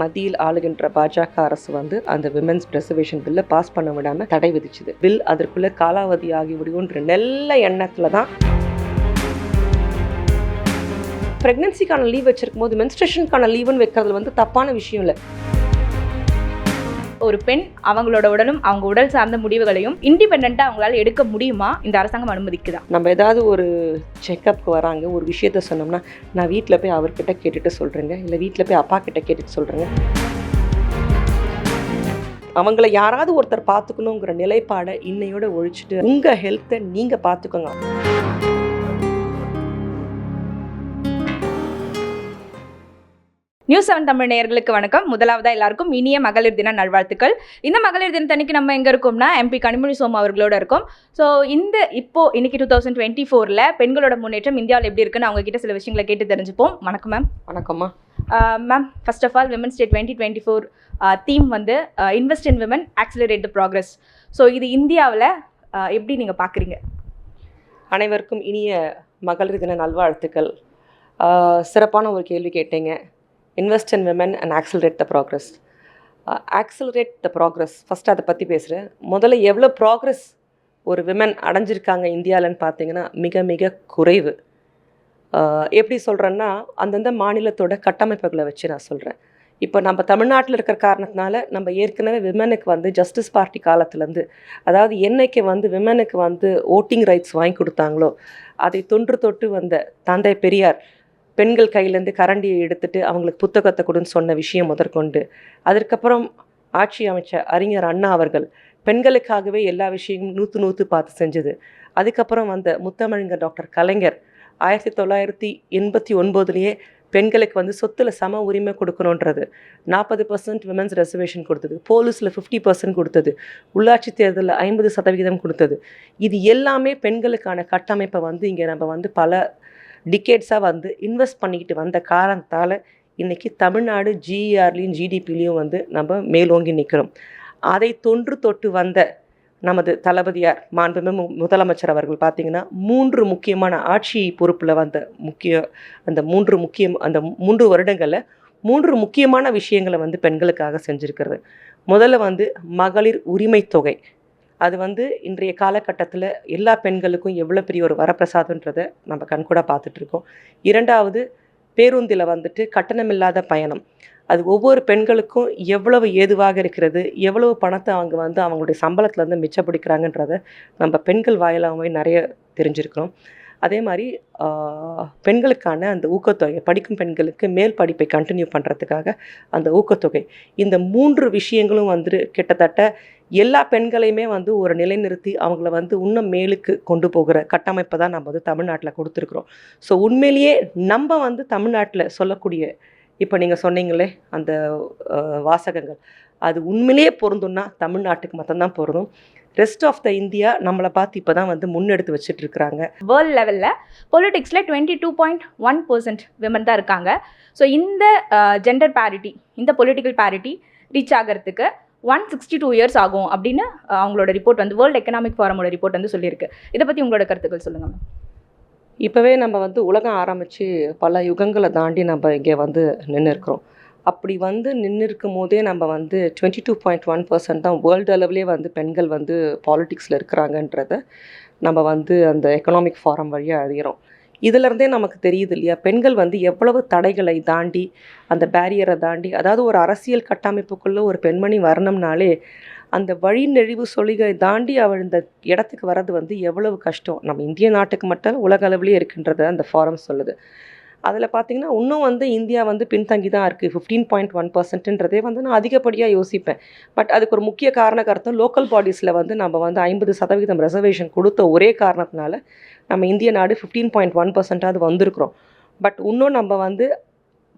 மத்தியில் ஆளுகின்ற பாஜக அரசு வந்து அந்த விமென்ஸ் ரிசர்வேஷன் பில்லை பாஸ் பண்ண விடாம தடை விதிச்சுது. பில் அதற்குள்ள காலாவதி ஆகி விடுவோன்ற நல்ல எண்ணத்துல தான் ப்ரெக்னன்சிக்கான லீவ் வச்சிருக்கும் போது மென்ஸ்ட்ரேஷனுக்கான லீவுன்னு வைக்கிறதுல வந்து தப்பான விஷயம் இல்லை. ஒரு பெண் அவங்களோட உடலும் அவங்க உடல் சார்ந்த முடிவுகளையும் இண்டிபெண்ட்டாக அவங்களால எடுக்க முடியுமா? இந்த அரசாங்கம் அனுமதிக்குதா? நம்ம ஏதாவது ஒரு செக்கப்க்கு வராங்க ஒரு விஷயத்த சொன்னோம்னா நான் வீட்டில் போய் அவர்கிட்ட கேட்டுட்டு சொல்கிறேங்க இல்லை வீட்டில் போய் அப்பா கிட்ட கேட்டுட்டு சொல்கிறேங்க அவங்கள யாராவது ஒருத்தர் பார்த்துக்கணுங்கிற நிலைப்பாடை இன்னையோட ஒழிச்சிட்டு உங்கள் ஹெல்த்தை நீங்கள் பார்த்துக்கோங்க. நியூஸ் செவன் தமிழ் நேயர்களுக்கு வணக்கம். முதலாவதா எல்லாருக்கும் இனிய மகளிர் தின நல்வாழ்த்துக்கள். இந்த மகளிர் தினத்தன்னைக்கு நம்ம எங்க இருக்கோம்னா எம்பி கனிமொழி சோமா அவர்களோட இருக்கோம். ஸோ இந்த இப்போ இன்னைக்கு டூ தௌசண்ட் டுவெண்ட்டி ஃபோரில் பெண்களோட முன்னேற்றம் இந்தியாவில் எப்படி இருக்குன்னு அவங்க கிட்ட சில விஷயங்களை கேட்டு தெரிஞ்சுப்போம். வணக்கம் மேம் வணக்கம்மா. Ma'am first of all women's day twenty twenty four theme வந்து invest in women accelerate the progress so இது இந்தியாவில் எப்படி நீங்கள் பார்க்குறீங்க அனைவருக்கும் இனிய மகளிர் தின நல்வாழ்த்துக்கள். சிறப்பான ஒரு கேள்வி கேட்டீங்க. Invest in women and accelerate the progress accelerate the progress first அதை பற்றி பேசுகிறேன் முதல்ல எவ்வளோ ப்ராக்ரஸ் ஒரு விமன் அடைஞ்சிருக்காங்க இந்தியாவிலன்னு பார்த்தீங்கன்னா மிக மிக குறைவு. Uh, எப்படி சொல்கிறேன்னா அந்தந்த மாநிலத்தோட கட்டமைப்புகளை வச்சு நான் சொல்கிறேன் இப்போ நம்ம தமிழ்நாட்டில் இருக்கிற காரணத்தினால நம்ம ஏற்கனவே விமனுக்கு வந்து ஜஸ்டிஸ் பார்ட்டி காலத்துலேருந்து அதாவது என்னைக்கு வந்து விமனுக்கு வந்து ஓட்டிங் ரைட்ஸ் வாங்கி கொடுத்தாங்களோ அதை தொன்று தொட்டு வந்த தந்தை பெரியார் பெண்கள் கையிலேருந்து கரண்டியை எடுத்துட்டு அவங்களுக்கு புத்தகத்தை கொடுன்னு சொன்ன விஷயம் முதற்கொண்டு. அதற்கப்புறம் ஆட்சி அமைச்சர் அறிஞர் அண்ணா அவர்கள் பெண்களுக்காகவே எல்லா விஷயமும் நூற்று நூற்று பார்த்து செஞ்சது. அதுக்கப்புறம் வந்த முத்தமிழங்கர் டாக்டர் கலைஞர் ஆயிரத்தி தொள்ளாயிரத்தி எண்பத்தி ஒன்பதுலேயே பெண்களுக்கு வந்து சொத்தில் சம உரிமை கொடுக்கணுன்றது. நாற்பது பர்சன்ட் விமன்ஸ் ரெசர்வேஷன் கொடுத்தது. போலீஸில் ஃபிஃப்டி பர்சன்ட் கொடுத்தது. உள்ளாட்சி தேர்தலில் ஐம்பது சதவிகிதம் கொடுத்தது. இது எல்லாமே பெண்களுக்கான கட்டமைப்பை வந்து இங்கே நம்ம வந்து பல டிகேட்ஸாக வந்து இன்வெஸ்ட் பண்ணிக்கிட்டு வந்த காரணத்தால் இன்றைக்கி தமிழ்நாடு ஜிஆர்லேயும் ஜிடிபிலையும் வந்து நம்ம மேலோங்கி நிற்கிறோம் அதை தொன்று தொட்டு வந்த நமது தளபதியார் மாண்புமிகு முதலமைச்சர் அவர்கள் பார்த்திங்கன்னா மூன்று முக்கியமான ஆட்சி பொறுப்பில் வந்த முக்கிய அந்த மூன்று முக்கியம் அந்த மூன்று வருடங்களில் மூன்று முக்கியமான விஷயங்களை வந்து பெண்களுக்காக செஞ்சுருக்கிறது. முதல்ல வந்து மகளிர் உரிமை தொகை. அது வந்து இன்றைய காலகட்டத்தில் எல்லா பெண்களுக்கும் எவ்வளோ பெரிய ஒரு வரப்பிரசாதன்றதை நம்ம கண்கூட பார்த்துட்ருக்கோம். இரண்டாவது பேருந்தில் வந்துட்டு கட்டணமில்லாத பயணம். அது ஒவ்வொரு பெண்களுக்கும் எவ்வளவு ஏதுவாக இருக்கிறது எவ்வளவு பணத்தை அவங்க வந்து அவங்களுடைய சம்பளத்துலேருந்து மிச்சப்பிடிக்கிறாங்கன்றதை நம்ம பெண்கள் வாயிலாகவே நிறைய தெரிஞ்சிருக்கிறோம். அதே மாதிரி பெண்களுக்கான அந்த ஊக்கத்தொகை படிக்கும் பெண்களுக்கு மேல் படிப்பை கண்டினியூ பண்ணுறதுக்காக அந்த ஊக்கத்தொகை. இந்த மூன்று விஷயங்களும் வந்து கிட்டத்தட்ட எல்லா பெண்களையுமே வந்து ஒரு நிலைநிறுத்தி அவங்கள வந்து இன்னும் மேலுக்கு கொண்டு போகிற கட்டமைப்பை தான் நம்ம வந்து தமிழ்நாட்டில் கொடுத்துருக்குறோம். ஸோ உண்மையிலேயே நம்ம வந்து தமிழ்நாட்டில் சொல்லக்கூடிய இப்போ நீங்கள் சொன்னீங்களே அந்த வாசகங்கள். அது உண்மையிலேயே பொருந்தும்னா தமிழ்நாட்டுக்கு மட்டும்தான் பொருந்தும். ரெஸ்ட் ஆஃப் த இந்தியா நம்மளை பார்த்து இப்போ தான் வந்து முன்னெடுத்து வச்சுட்டு இருக்கிறாங்க வேர்ல்ட் லெவலில் பொலிட்டிக்ஸில் twenty two point one percent women தான் இருக்காங்க. ஸோ இந்த ஜெண்டர் பேரிட்டி இந்த பொலிட்டிக்கல் பேரிட்டி ரீச் ஆகிறதுக்கு ஒன் சிக்ஸ்டி டூ இயர்ஸ் ஆகும் அப்படின்னு அவங்களோட ரிப்போர்ட் வந்து வேர்ல்ட் எக்கனாமிக் ஃபாரமோட ரிப்போர்ட் வந்து சொல்லியிருக்கு. இதை பற்றி உங்களோட கருத்துக்கள் சொல்லுங்கள் மேம் இப்போவே நம்ம வந்து உலகம் ஆரம்பித்து பல யுகங்களை தாண்டி நம்ம இங்கே வந்து நின்று இருக்கிறோம் அப்படி வந்து நின்று இருக்கும் போதே நம்ம வந்து twenty two point one percent தான் வேர்ல்டு அளவுலேயே வந்து பெண்கள் வந்து பாலிட்டிக்ஸில் இருக்கிறாங்கன்றத நம்ம வந்து அந்த எக்கனாமிக் ஃபாரம் வழியாக அறிகிறோம் இதிலருந்தே நமக்கு தெரியுது இல்லையா? பெண்கள் வந்து எவ்வளவு தடைகளை தாண்டி அந்த பேரியரை தாண்டி அதாவது ஒரு அரசியல் கட்டமைப்புக்குள்ளே ஒரு பெண்மணி வரணும்னாலே அந்த வழி நெழிவு சொலிகளை தாண்டி அவள் இந்த இடத்துக்கு வர்றது வந்து எவ்வளவு கஷ்டம். நம்ம இந்திய நாட்டுக்கு மட்டும் உலக அளவுலேயே இருக்கின்றத அந்த ஃபாரம் சொல்லுது. அதில் பார்த்தீங்கன்னா இன்னும் வந்து இந்தியா வந்து பின்தங்கி தான் இருக்குது ஃபிஃப்டீன் பாயிண்ட் ஒன் பர்சன்ட்ன்றதே வந்து நான் அதிகப்படியாக யோசிப்பேன். பட் அதுக்கு ஒரு முக்கிய காரண கருத்தம் லோக்கல் பாடிஸில் வந்து நம்ம வந்து ஐம்பது சதவீதம் ரிசர்வேஷன் கொடுத்த ஒரே காரணத்தினால நம்ம இந்திய நாடு ஃபிஃப்டீன் பாயிண்ட் ஒன் பர்சன்டாவது வந்திருக்கிறோம். பட் இன்னும் நம்ம வந்து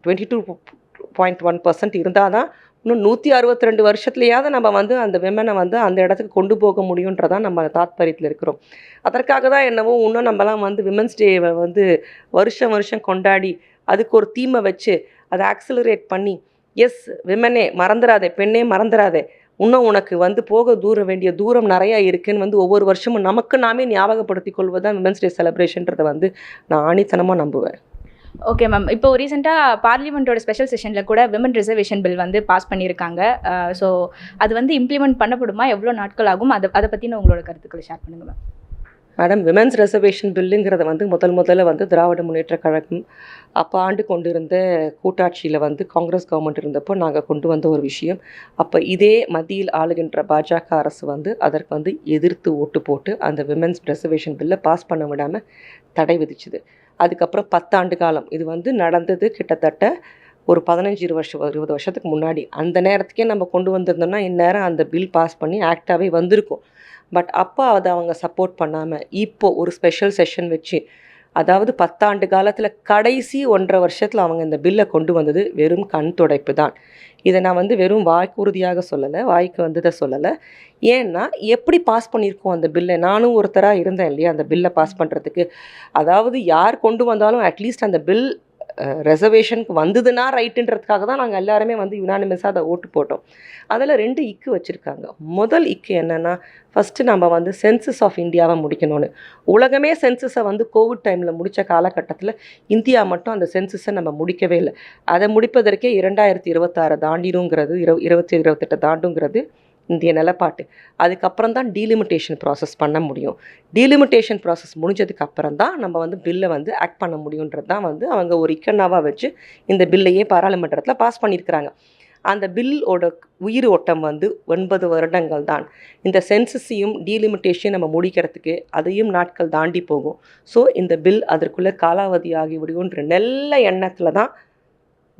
twenty two point one percent இருந்தால் தான் இன்னும் நூற்றி அறுபத்தி ரெண்டு வருஷத்துலையாவது நம்ம வந்து அந்த விமனை வந்து அந்த இடத்துக்கு கொண்டு போக முடியுன்றதான் நம்ம தாத்பரியத்தில் இருக்கிறோம். அதற்காக தான் என்னவோ இன்னும் நம்மலாம் வந்து விமன்ஸ் டேவை வந்து வருஷம் வருஷம் கொண்டாடி அதுக்கு ஒரு தீமை வச்சு அதை ஆக்சிலரேட் பண்ணி எஸ் விமனே மறந்துடாதே பெண்ணே மறந்துடாதே இன்னும் உனக்கு வந்து போக தூர வேண்டிய தூரம் நிறையா இருக்குன்னு வந்து ஒவ்வொரு வருஷமும் நமக்கு நாமே ஞாபகப்படுத்தி கொள்வது தான் விமன்ஸ் டே செலிப்ரேஷன்றதை வந்து நான் ஆணித்தனமாக நம்புவேன். ஓகே மேம் இப்போ ரீசெண்டாக பார்லிமெண்ட்டோட ஸ்பெஷல் செஷனில் கூட விமன் ரிசர்வேஷன் பில் வந்து பாஸ் பண்ணியிருக்காங்க. Uh, ஸோ அது வந்து இம்ப்ளிமெண்ட் பண்ணப்படுமா? எவ்வளோ நாட்கள் ஆகும்? அதை அதை பற்றின உங்களோட கருத்துக்களை ஷேர் பண்ணுங்கள் மேம் மேடம் விமென்ஸ் ரிசர்வேஷன் பில்லுங்கிறத வந்து முதல் முதல்ல வந்து திராவிட முன்னேற்ற கழகம் அப்போ ஆண்டு கொண்டிருந்த கூட்டாட்சியில் வந்து காங்கிரஸ் கவர்மெண்ட் இருந்தப்போ நாங்கள் கொண்டு வந்த ஒரு விஷயம். அப்போ இதே மத்தியில் ஆளுகின்ற பாஜக அரசு வந்து அதற்கு வந்து எதிர்த்து ஓட்டு போட்டு அந்த விமென்ஸ் ரிசர்வேஷன் பில்லை பாஸ் பண்ண விடாமல் தடை விதிச்சுது. அதுக்கப்புறம் பத்தாண்டு காலம். இது வந்து நடந்தது கிட்டத்தட்ட ஒரு பதினஞ்சு இருபது வருஷம் இருபது வருஷத்துக்கு முன்னாடி. அந்த நேரத்துக்கே நம்ம கொண்டு வந்திருந்தோம்னா இந்நேரம் அந்த பில் பாஸ் பண்ணி ஆக்டாகவே வந்திருக்கும். பட் அப்போ அதை அவங்க சப்போர்ட் பண்ணாமல் இப்போது ஒரு ஸ்பெஷல் செஷன் வச்சு அதாவது பத்தாண்டு காலத்தில் கடைசி ஒன்றரை வருஷத்தில் அவங்க இந்த பில்லை கொண்டு வந்தது வெறும் கண் துடைப்பு தான். இதை நான் வந்து வெறும் வாய்க்குறுதியாக சொல்லலை வாய்க்கு வந்ததை சொல்லலை. ஏன்னா எப்படி பாஸ் பண்ணியிருக்கோம் அந்த பில்லை நானும் ஒருத்தராக இருந்தேன் இல்லையா அந்த பில்லை பாஸ் பண்ணுறதுக்கு அதாவது யார் கொண்டு வந்தாலும் அட்லீஸ்ட் அந்த பில் ரெசர்வேஷனுக்கு வந்ததுன்னா ரைட்டுன்றதுக்காக தான் நாங்கள் எல்லாருமே வந்து யுனானிமஸாக அதை ஓட்டு போட்டோம். அதில் ரெண்டு இக்கு வச்சுருக்காங்க. முதல் இக்கு என்னென்னா ஃபஸ்ட்டு நம்ம வந்து சென்சஸ் ஆஃப் இந்தியாவை முடிக்கணும்னு. உலகமே சென்சஸை வந்து கோவிட் டைமில் முடித்த காலகட்டத்தில் இந்தியா மட்டும் அந்த சென்சஸை நம்ம முடிக்கவே இல்லை. அதை முடிப்பதற்கே இரண்டாயிரத்தி இருபத்தாறு தாண்டிடுங்கிறது இரு இருபத்தி இருபத்தெட்டு தாண்டுங்கிறது இந்திய நிலப்பாட்டு. அதுக்கப்புறம் தான் டீலிமிட்டேஷன் ப்ராசஸ் பண்ண முடியும். டீலிமிட்டேஷன் ப்ராசஸ் முடிஞ்சதுக்கு அப்புறம் தான் நம்ம வந்து பில்லை வந்து ஆக்ட் பண்ண முடியுன்றது தான் வந்து அவங்க ஒரு இக்கண்ணாவாக வச்சு இந்த பில்லையே பாராளுமன்றத்தில் பாஸ் பண்ணியிருக்கிறாங்க. அந்த பில்லோட உயிர் ஓட்டம் வந்து ஒன்பது வருடங்கள் தான் இந்த சென்சஸையும் டீலிமிட்டேஷன் நம்ம முடிக்கிறதுக்கு அதையும் நாட்கள் தாண்டி போகும். ஸோ இந்த பில் அதற்குள்ளே காலாவதி ஆகிவிடும்ன்ற நல்ல எண்ணத்தில் தான்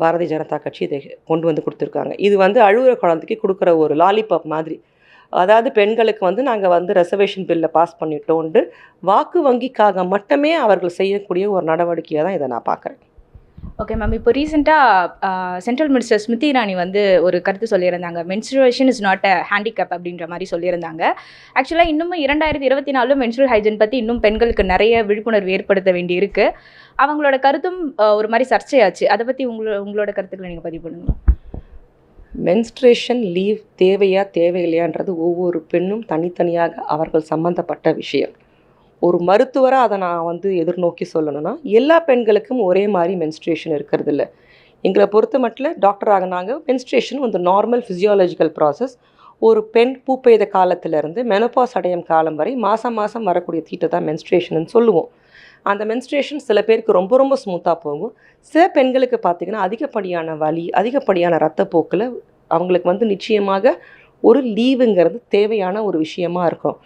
பாரதிய ஜனதா கட்சி இதை கொண்டு வந்து கொடுத்துருக்காங்க. இது வந்து அழுகுற குழந்தைக்கு கொடுக்குற ஒரு லாலிபாப் மாதிரி. அதாவது பெண்களுக்கு வந்து நாங்கள் வந்து ரெசர்வேஷன் பில்லை பாஸ் பண்ணிட்டோன்ட்டு வாக்கு வங்கிக்காக மட்டுமே அவர்கள் செய்யக்கூடிய ஒரு நடவடிக்கையாக தான் இதை நான் பார்க்குறேன். ஓகே மேம் இப்போ ரீசெண்டாக சென்ட்ரல் மினிஸ்டர் ஸ்மிருதி இரானி வந்து ஒரு கருத்து சொல்லியிருந்தாங்க. Menstruation is not a handicap அப்படின்ற மாதிரி சொல்லியிருந்தாங்க. ஆக்சுவலாக இன்னும் இரண்டாயிரத்தி இருபத்தி நாலு மென்சுரல் ஹைஜின் பற்றி இன்னும் பெண்களுக்கு நிறைய விழிப்புணர்வு ஏற்படுத்த வேண்டி இருக்குது அவங்களோட கருத்தும் ஒரு மாதிரி சர்ச்சையாச்சு. அதை பற்றி உங்களோட உங்களோட கருத்துக்களை நீங்கள் பதிவு பண்ணுங்கள் மென்ஸ்ட்ரேஷன் லீவ் தேவையா தேவையில்லையான்றது ஒவ்வொரு பெண்ணும் தனித்தனியாக அவர்கள் சம்பந்தப்பட்ட விஷயம். ஒரு மருத்துவராக அதை நான் வந்து எதிர்நோக்கி சொல்லணும்னா எல்லா பெண்களுக்கும் ஒரே மாதிரி மென்ஸ்ட்ரேஷன் இருக்கிறது இல்லை எங்களை பொறுத்த மட்டும் டாக்டர் ஆகினாங்க. மென்ஸ்ட்ரேஷன் வந்து நார்மல் ஃபிசியாலஜிக்கல் ப்ராசஸ் ஒரு பெண் பூப்பெய்த காலத்திலேருந்து மெனப்பாஸ் அடையும் காலம் வரை மாதம் மாதம் வரக்கூடிய தீட்டை தான் மென்ஸ்ட்ரேஷன் சொல்லுவோம். அந்த மென்ஸ்ட்ரேஷன் சில பேருக்கு ரொம்ப ரொம்ப ஸ்மூத்தாக போகும். சில பெண்களுக்கு பார்த்திங்கன்னா அதிகப்படியான வலி அதிகப்படியான ரத்தப்போக்கில் அவங்களுக்கு வந்து நிச்சயமாக ஒரு லீவுங்கிறது தேவையான ஒரு விஷயமா இருக்கும்.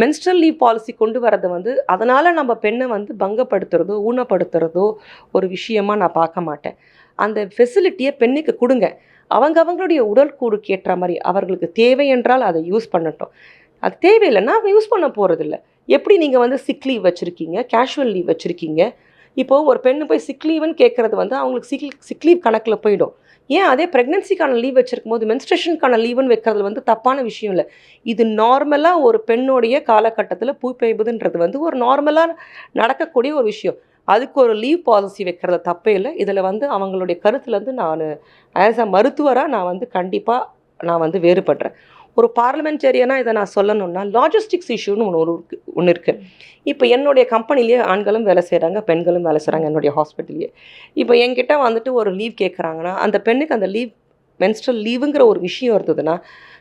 மென்ஸ்ட்ரல் லீவ் பாலிசி கொண்டு வரது வந்து அதனால் நம்ம பெண்ணை வந்து பங்கப்படுத்துறதோ ஊனப்படுத்துறதோ ஒரு விஷயமா நான் பார்க்க மாட்டேன். அந்த ஃபெசிலிட்டியை பெண்ணுக்கு கொடுங்க. அவங்க அவங்களுடைய உடல் கூறுக்கு ஏற்ற மாதிரி அவர்களுக்கு தேவை என்றால் அதை யூஸ் பண்ணட்டும். அது தேவையில்லைன்னா அவங்க யூஸ் பண்ண போகிறதில்ல எப்படி நீங்கள் வந்து சிக் லீவ் வச்சுருக்கீங்க கேஷுவல் லீவ் வச்சுருக்கீங்க இப்போது ஒரு பெண்ணு போய் சிக் லீவுன்னு கேட்குறது வந்து அவங்களுக்கு சிக் சிக் லீவ் கணக்கில் போயிடும். ஏன் அதே ப்ரெக்னென்சிக்கான லீவ் வச்சிருக்கும் போது மென்ஸ்ட்ரேஷனுக்கான லீவுன்னு வைக்கிறது வந்து தப்பான விஷயம் இல்லை. இது நார்மலாக ஒரு பெண்ணுடைய காலகட்டத்தில் பூ பெய்வதுன்றது வந்து ஒரு நார்மலாக நடக்கக்கூடிய ஒரு விஷயம். அதுக்கு ஒரு லீவ் பாலிசி வைக்கிறது தப்பே இல்லை. இதில் வந்து அவங்களுடைய கருத்துலேருந்து நான் ஆஸ் அ மருத்துவராக நான் வந்து கண்டிப்பாக நான் வந்து வேறுபடுறேன். ஒரு பார்லிமெண்டேரியனாக இதை நான் சொல்லணும்னா லாஜிஸ்டிக்ஸ் இஷ்யூன்னு ஒன்று ஒரு ஒன்று இருக்குது இப்போ என்னுடைய கம்பெனிலேயே ஆண்களும் வேலை செய்கிறாங்க பெண்களும் வேலை செய்கிறாங்க என்னுடைய ஹாஸ்பிட்டல்லையே இப்போ என்கிட்ட வந்துட்டு ஒரு லீவ் கேட்குறாங்கன்னா அந்த பெண்ணுக்கு அந்த லீவ் மென்ஸ்ட்ரல் லீவுங்கிற ஒரு விஷயம் இருந்ததுன்னா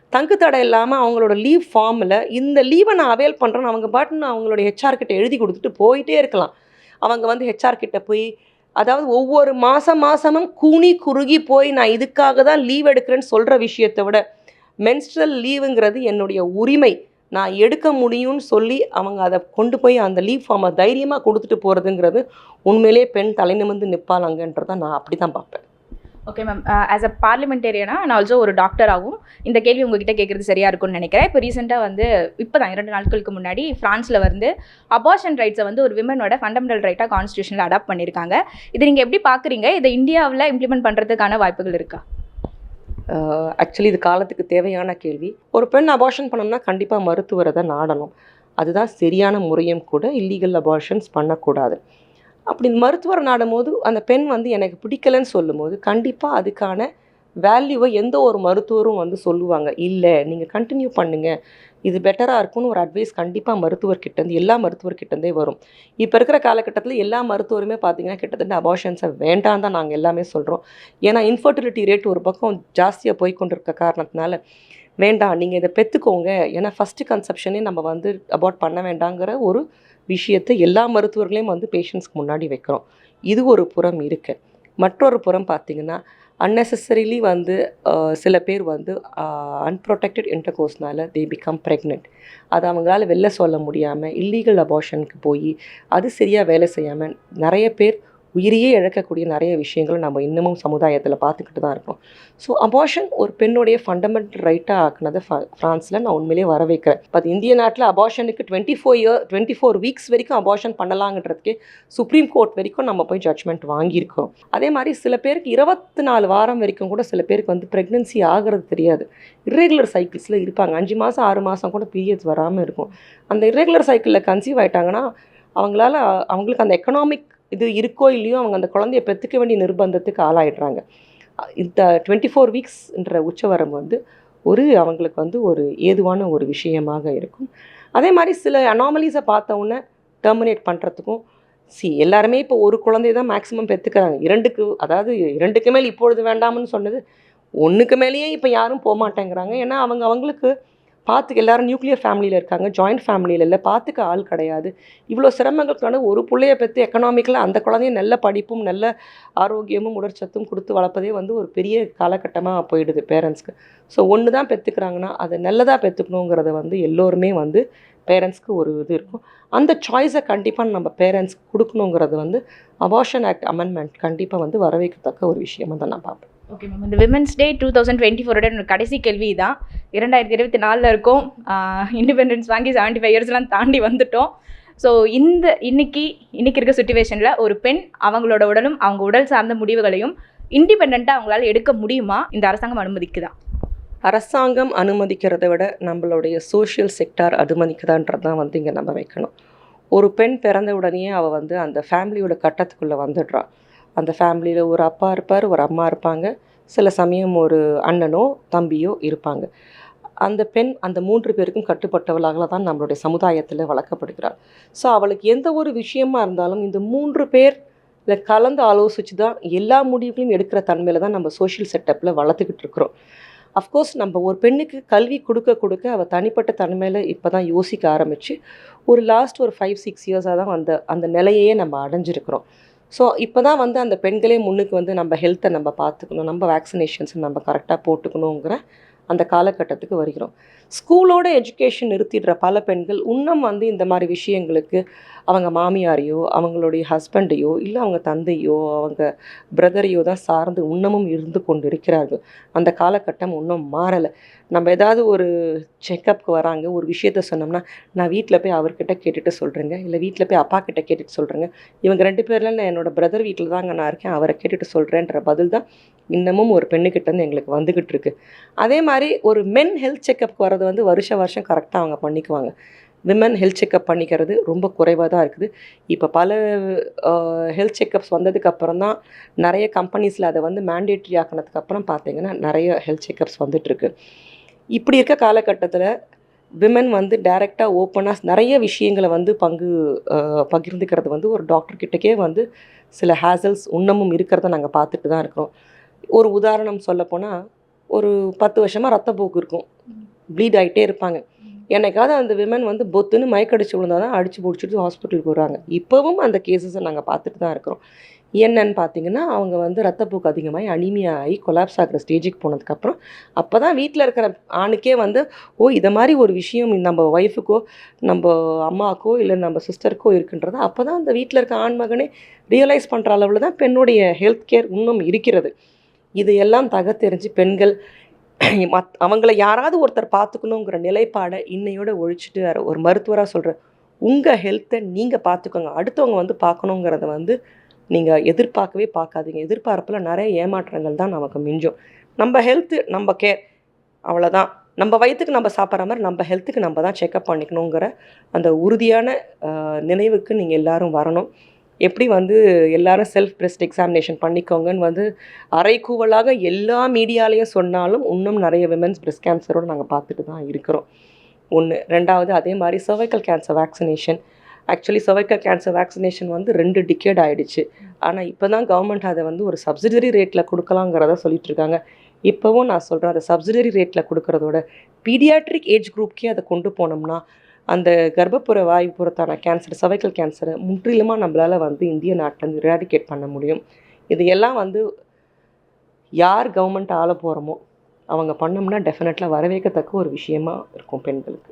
தங்கு தடை இல்லாமல் அவங்களோட லீவ் ஃபார்மில் இந்த லீவை நான் அவைல் பண்ணுறேன்னு அவங்க பாட்டுன்னு அவங்களோட ஹெச்ஆர்கிட்ட எழுதி கொடுத்துட்டு போயிட்டே இருக்கலாம். அவங்க வந்து ஹெச்ஆர்கிட்ட போய் அதாவது ஒவ்வொரு மாதம் மாதமும் கூனி குறுகி போய் நான் இதுக்காக தான் லீவ் எடுக்கிறேன்னு சொல்கிற விஷயத்தை விட மென்ஸ்ட்ரல் லீவுங்கிறது என்னுடைய உரிமை. நான் எடுக்க முடியும்னு சொல்லி அவங்க அதை கொண்டு போய் அந்த லீவ் ஃபார்மை தைரியமாக கொடுத்துட்டு போகிறதுங்கிறது உண்மையிலேயே பெண் தலை நிமிர்ந்து நிற்பாளாங்கன்றதை நான் அப்படி தான் பார்ப்பேன் ஓகே மேம் ஆஸ் அ பார்லிமெண்டேரியனா நான் ஆல்சோ ஒரு டாக்டராகவும் இந்த கேள்வி உங்ககிட்ட கேட்குறது சரியாக இருக்கும்னு நினைக்கிறேன். இப்போ ரீசெண்டாக வந்து இப்போ தான் இரண்டு நாட்களுக்கு முன்னாடி ஃப்ரான்ஸில் வந்து அபார்ஷன் ரைட்ஸை வந்து ஒரு விமனோட ஃபண்டமெண்டல் ரைட்டாக கான்ஸ்டியூஷனில் அடாப்ட் பண்ணியிருக்காங்க இதை நீங்கள் எப்படி பார்க்குறீங்க? இதை இந்தியாவில் இம்ப்ளிமெண்ட் பண்ணுறதுக்கான வாய்ப்புகள் இருக்கா? ஆக்சுவலி இது காலத்துக்கு தேவையான கேள்வி. ஒரு பெண் அபார்ஷன் பண்ணணும்னா கண்டிப்பாக மருத்துவரை தான் நாடணும். அதுதான் சரியான முறையும் கூட இல்லீகல் அபார்ஷன்ஸ் பண்ணக்கூடாது. அப்படி மருத்துவர் நாடும் போது அந்த பெண் வந்து எனக்கு பிடிக்கலன்னு சொல்லும்போது கண்டிப்பாக அதுக்கான வேல்யூவை எந்த ஒரு மருத்துவரும் வந்து சொல்லுவாங்க இல்லை நீங்கள் கண்டினியூ பண்ணுங்கள் இது பெட்டராக இருக்கும்னு ஒரு அட்வைஸ் கண்டிப்பாக மருத்துவர்கிட்டேருந்து எல்லா மருத்துவர்கிட்டேருந்தே வரும். இப்போ இருக்கிற காலகட்டத்தில் எல்லா மருத்துவருமே பார்த்தீங்கன்னா கிட்டத்தட்ட அபார்ஷன்ஸை வேண்டாம் தான் நாங்கள் எல்லாமே சொல்கிறோம் ஏன்னா இன்ஃபர்டிலிட்டி ரேட் ஒரு பக்கம் ஜாஸ்தியாக போய் கொண்டிருக்க காரணத்தினால வேண்டாம் நீங்கள் இதை பெற்றுக்கோங்க ஏன்னா ஃபஸ்ட்டு கன்செப்ஷனே நம்ம வந்து அபார்ட் பண்ண வேண்டாங்கிற ஒரு விஷயத்தை எல்லா மருத்துவர்களையும் வந்து பேஷண்ட்ஸ்க்கு முன்னாடி வைக்கிறோம். இது ஒரு புறம் இருக்குது மற்றொரு புறம் பார்த்தீங்கன்னா அன்னெசரிலி வந்து சில பேர் வந்து அன்ப்ரொடெக்டட் இன்டர்கோர்ஸ்னால தே பிகம் ப்ரெக்னென்ட் அது அவங்களால வெளில சொல்ல முடியாமல் இல்லீகல் அபார்ஷனுக்கு போய் அது சரியாக வேலை செய்யாமல் நிறைய பேர் உயிரையே இழக்கக்கூடிய நிறைய விஷயங்களை நம்ம இன்னமும் சமுதாயத்தில் பார்த்துக்கிட்டு தான் இருக்கோம். ஸோ அபார்ஷன் ஒரு பெண்ணுடைய ஃபண்டமெண்டல் ரைட்டாக ஆக்குனதை ஃப்ரான்ஸில் நான் உண்மையிலே வர வைக்கிறேன் பட் இந்திய நாட்டில் அபார்ஷனுக்கு twenty four year twenty four weeks வரைக்கும் அபார்ஷன் பண்ணலாங்கிறதுக்கே சுப்ரீம் கோர்ட் வரைக்கும் நம்ம போய் ஜட்ஜ்மெண்ட் வாங்கியிருக்கோம் அதே மாதிரி சில பேருக்கு இருபத்தி நாலு வாரம் வரைக்கும் கூட சில பேருக்கு வந்து ப்ரெக்னென்சி ஆகிறது தெரியாது. இர்ரெகுலர் சைக்கிள்ஸில் இருப்பாங்க. அஞ்சு மாதம் ஆறு மாதம் கூட பீரியட்ஸ் வராமல் இருக்கும். அந்த இர்ரெகுலர் சைக்கிளில் கன்சீவ் ஆயிட்டாங்கன்னா அவங்களால அவங்களுக்கு அந்த எக்கனாமிக் இது இருக்கோ இல்லையோ அவங்க அந்த குழந்தைய பெற்றுக்க வேண்டிய நிர்பந்தத்துக்கு ஆளாயிடுறாங்க. இந்த டுவெண்ட்டி ஃபோர் வீக்ஸ்ன்ற உச்சவரம் வந்து ஒரு அவங்களுக்கு வந்து ஒரு ஏதுவான ஒரு விஷயமாக இருக்கும். அதே மாதிரி சில அனாமலிஸை பார்த்தவுன்னே டெர்மினேட் பண்ணுறதுக்கும் சி எல்லாருமே இப்போ ஒரு குழந்தைய தான் மேக்ஸிமம் பெற்றுக்கிறாங்க இரண்டுக்கு அதாவது இரண்டுக்கு மேல் இப்பொழுது வேண்டாம்னு சொன்னது ஒன்றுக்கு மேலேயே இப்போ யாரும் போக மாட்டேங்கிறாங்க ஏன்னா அவங்க அவங்களுக்கு பார்த்துக்க எல்லாரும் நியூக்ளியர் ஃபேமிலியில் இருக்காங்க ஜாயிண்ட் ஃபேமிலியில் இல்லை பார்த்துக்க ஆள் கிடையாது. இவ்வளோ சிரமங்களுக்கான ஒரு பிள்ளைய பெற்று எக்கனாமிக்கலாக அந்த குழந்தைய நல்ல படிப்பும் நல்ல ஆரோக்கியமும் உடற்சத்தும் கொடுத்து வளர்ப்பதே வந்து ஒரு பெரிய காலகட்டமாக போயிடுது பேரண்ட்ஸ்க்கு ஸோ ஒன்று தான் பெற்றுக்கிறாங்கன்னா அதை நல்லதாக பெற்றுக்கணுங்கிறத வந்து எல்லோருமே வந்து பேரண்ட்ஸ்க்கு ஒரு இது இருக்கும். அந்த சாய்ஸை கண்டிப்பாக நம்ம பேரண்ட்ஸ்க்கு கொடுக்கணுங்கிறது வந்து அபார்ஷன் ஆக்ட் அமெண்ட்மெண்ட் கண்டிப்பாக வந்து வரவேற்கத்தக்க ஒரு விஷயமாக தான் நான் பார்ப்பேன். ஓகே மேம் இந்த women's day two thousand twenty ஃபோரோட கடைசி கேள்வி தான் இரண்டாயிரத்தி இருபத்தி நாலில் இருக்கும். இண்டிபெண்டன்ஸ் வாங்கி செவன்ட்டி ஃபைவ் இயர்ஸ்லாம் தாண்டி வந்துட்டோம். ஸோ இந்த இன்னைக்கு இன்னைக்கு இருக்க சுச்சுவேஷனில் ஒரு பெண் அவங்களோட உடலும் அவங்க உடல் சார்ந்த முடிவுகளையும் இண்டிபெண்ட்டாக அவங்களால எடுக்க முடியுமா? இந்த அரசாங்கம் அனுமதிக்குதா? அரசாங்கம் அனுமதிக்கிறதை விட நம்மளுடைய சோஷியல் செக்டார் அனுமதிக்குதான்றது தான் வந்து இங்கே நம்ம வைக்கணும். ஒரு பெண் பிறந்த உடனே அவள் வந்து அந்த ஃபேமிலியோட கட்டத்துக்குள்ளே வந்துடுறான் அந்த ஃபேமிலியில் ஒரு அப்பா இருப்பார் ஒரு அம்மா இருப்பாங்க. சில சமயம் ஒரு அண்ணனோ தம்பியோ இருப்பாங்க. அந்த பெண் அந்த மூன்று பேருக்கும் கட்டுப்பட்டவளாக தான் நம்மளுடைய சமுதாயத்தில் வளர்க்கப்படுகிறாள். ஸோ அவளுக்கு எந்த ஒரு விஷயமா இருந்தாலும் இந்த மூன்று பேர் இல்லை கலந்து ஆலோசித்து தான் எல்லா முடிவுகளையும் எடுக்கிற தன்மையில் தான் நம்ம சோஷியல் செட்டப்பில் வளர்த்துக்கிட்டு இருக்கிறோம். அஃப்கோர்ஸ் நம்ம ஒரு பெண்ணுக்கு கல்வி கொடுக்க கொடுக்க அவள் தனிப்பட்ட தன்மையில் இப்போ தான் யோசிக்க ஆரம்பித்து ஒரு லாஸ்ட் ஒரு ஃபைவ் சிக்ஸ் இயர்ஸாக தான் அந்த அந்த நிலையையே நம்ம அடைஞ்சிருக்கிறோம். ஸோ இப்போ தான் வந்து அந்த பெண்களே முன்னுக்கு வந்து நம்ம ஹெல்த்தை நம்ம பார்த்துக்கணும். நம்ம வேக்சினேஷன்ஸ் நம்ம கரெக்டாக போட்டுக்கணுங்கிற அந்த காலகட்டத்துக்கு வருகிறோம். ஸ்கூலோட எஜுகேஷன் நிறுத்திடுற பல பெண்கள் இன்னும் வந்து இந்த மாதிரி விஷயங்களுக்கு அவங்க மாமியாரையோ அவங்களுடைய ஹஸ்பண்டையோ இல்லை அவங்க தந்தையோ அவங்க பிரதரையோ தான் சார்ந்து இன்னமும் இருந்து கொண்டு இருக்கிறார்கள் அந்த காலகட்டம் இன்னும் மாறலை. நம்ம ஏதாவது ஒரு செக்கப்புக்கு வராங்க ஒரு விஷயத்த சொன்னோம்னா நான் வீட்டில் போய் அவர்கிட்ட கேட்டுட்டு சொல்கிறேங்க இல்லை வீட்டில் போய் அப்பா கிட்ட கேட்டுட்டு சொல்கிறேங்க இவங்க ரெண்டு பேரில் நான் என்னோடய பிரதர் வீட்டில் தாங்க நான் இருக்கேன். அவரை கேட்டுட்டு சொல்கிறேன்ற பதில் தான் இன்னமும் ஒரு பெண்ணுக்கிட்டேருந்து எங்களுக்கு வந்துக்கிட்டு இருக்கு. அதே மாதிரி ஒரு மென் ஹெல்த் செக்கப்புக்கு வர்றது வந்து வருஷ வருஷம் கரெக்டாக அவங்க பண்ணிக்குவாங்க. விமன் ஹெல்த் செக்கப் பண்ணிக்கிறது ரொம்ப குறைவாக தான் இருக்குது. இப்போ பல ஹெல்த் செக்கப்ஸ் வந்ததுக்கப்புறம் தான் நிறைய கம்பெனிஸில் அதை வந்து மேண்டேட்ரி ஆக்கினதுக்கப்புறம் பார்த்தீங்கன்னா நிறைய ஹெல்த் செக்கப்ஸ் வந்துட்டுருக்கு இப்படி இருக்க காலகட்டத்தில் விமன் வந்து டைரெக்டாக ஓப்பனாக நிறைய விஷயங்களை வந்து பங்கு பகிர்ந்துக்கிறது வந்து ஒரு டாக்டர்கிட்டக்கே வந்து சில ஹேசல்ஸ் இன்னமும் இருக்கிறத நாங்கள் பார்த்துட்டு தான் இருக்கிறோம். ஒரு உதாரணம் சொல்லப்போனால் ஒரு பத்து வருஷமாக ரத்தப்போக்கு இருக்கும். ப்ளீட் ஆகிட்டே இருப்பாங்க. என்னைக்காவது அந்த விமன் வந்து பொத்துன்னு மயக்கடிச்சு விழுந்தால் தான் அடிச்சு பிடிச்சிட்டு ஹாஸ்பிட்டலுக்கு வருவாங்க இப்போவும் அந்த கேசஸை நாங்கள் பார்த்துட்டு தான் இருக்கிறோம். என்னன்னு பார்த்தீங்கன்னா அவங்க வந்து ரத்தப்போக்கு அதிகமாகி அனிமியா ஆகி கொலாப்ஸ் ஆகிற ஸ்டேஜுக்கு போனதுக்கப்புறம் அப்போ தான் வீட்டில் இருக்கிற ஆணுக்கே வந்து ஓ இதை மாதிரி ஒரு விஷயம் நம்ம ஒய்ஃபுக்கோ நம்ம அம்மாக்கோ இல்லை நம்ம சிஸ்டருக்கோ இருக்குன்றது அப்போ தான் அந்த வீட்டில் இருக்க ஆண் மகனே ரியலைஸ் பண்ணுற அளவில் தான் பெண்ணுடைய ஹெல்த் கேர் இன்னும் இருக்கிறது. இதையெல்லாம் தெரிஞ்சு பெண்கள் மத் அவங்கள யாராவது ஒருத்தர் பார்த்துக்கணுங்கிற நிலைப்பாடை இன்னையோட ஒழிச்சிட்டு ஒரு மருத்துவராக சொல்கிற உங்கள் ஹெல்த்தை நீங்கள் பார்த்துக்கோங்க. அடுத்தவங்க வந்து பார்க்கணுங்கிறத வந்து நீங்கள் எதிர்பார்க்கவே பார்க்காதீங்க. எதிர்பார்ப்பில் நிறைய ஏமாற்றங்கள் தான் நமக்கு மிஞ்சும். நம்ம ஹெல்த்து நம்ம கேர் அவ்வளோதான் நம்ம வயிற்றுக்கு நம்ம சாப்பிட்ற மாதிரி நம்ம ஹெல்த்துக்கு நம்ம தான் செக்கப் பண்ணிக்கணுங்கிற அந்த உறுதியான நினைவுக்கு நீங்கள் எல்லோரும் வரணும். எப்படி வந்து எல்லாரும் செல்ஃப் பிரஸ்ட் எக்ஸாமினேஷன் பண்ணிக்கோங்கன்னு வந்து அரைக்கூவலாக எல்லா மீடியாலேயும் சொன்னாலும் இன்னும் நிறைய விமென்ஸ் பிரெஸ்ட் கேன்சரோடு நாங்கள் பார்த்துட்டு தான் இருக்கிறோம். ஒன்று ரெண்டாவது அதே மாதிரி cervical cancer vaccination actually cervical cancer vaccination வந்து ரெண்டு டிக்கேட் ஆகிடுச்சு ஆனால் இப்போ தான் கவர்மெண்ட் அதை வந்து ஒரு சப்சிடரி ரேட்டில் கொடுக்கலாங்கிறத சொல்லிகிட்ருக்காங்க இப்போவும் நான் சொல்கிறேன் அதை சப்சிடரி ரேட்டில் கொடுக்கறதோட பீடியாட்ரிக் ஏஜ் குரூப்க்கே அதை கொண்டு போனோம்னா அந்த கர்ப்பப்புற வாய்ப்புறத்தான கேன்சர் சவைக்கல் கேன்சரை முற்றிலுமாக நம்மளால் வந்து இந்திய நாட்டில் இராடிகேட் பண்ண முடியும். இது எல்லாம் வந்து யார் கவர்மெண்ட் ஆள போகிறோமோ அவங்க பண்ணோம்னா டெஃபினெட்லாக வரவேற்கத்தக்க ஒரு விஷயமா இருக்கும் பெண்களுக்கு.